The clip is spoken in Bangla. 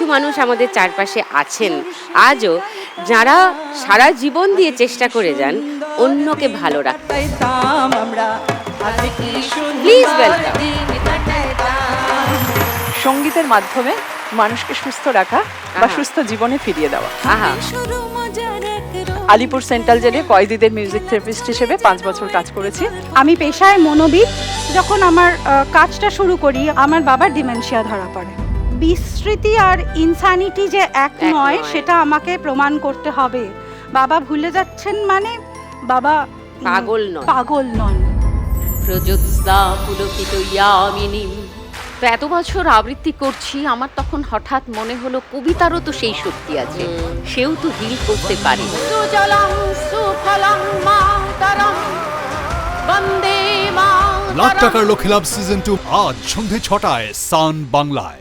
কিছু মানুষ আমাদের চারপাশে আছেন। আজও যারা সারা জীবন দিয়ে চেষ্টা করে যান অন্যকে ভালো রাখতে। সঙ্গীতের মাধ্যমে মানুষকে সুস্থ রাখা বা সুস্থ জীবনে ফিরিয়ে দেওয়া। আহা। আলিপুর সেন্ট্রাল জেলে কয়েদিদের মিউজিক থেরাপিস্ট হিসেবে পাঁচ বছর কাজ করেছি। আমি পেশায় মনোবিদ। যখন আমার কাজটা শুরু করি আমার বাবার ডিমেনশিয়া ধরা পড়ে। বিস্মৃতি আর ইনসানিটি যে এক নয়। সেটা আমাকে প্রমাণ করতে হবে। বাবা ভুলে যাচ্ছেন মানে বাবা পাগল নন। পাগল নন। প্রযোৎস্না পুলকিত ইয়ামিনীম তো এত বছর আবৃত্তি করছি আমার তখন হঠাৎ মনে হলো কবিতারও তো সেই শক্তি আছে। সেও তো হিল করতে পারে। সুজলং সুফলং মাতরম। বন্দে লাখ টাকার লক্ষ্যে লাভ সিজন টু আজ সন্ধে ছটায় সান বাংলায়।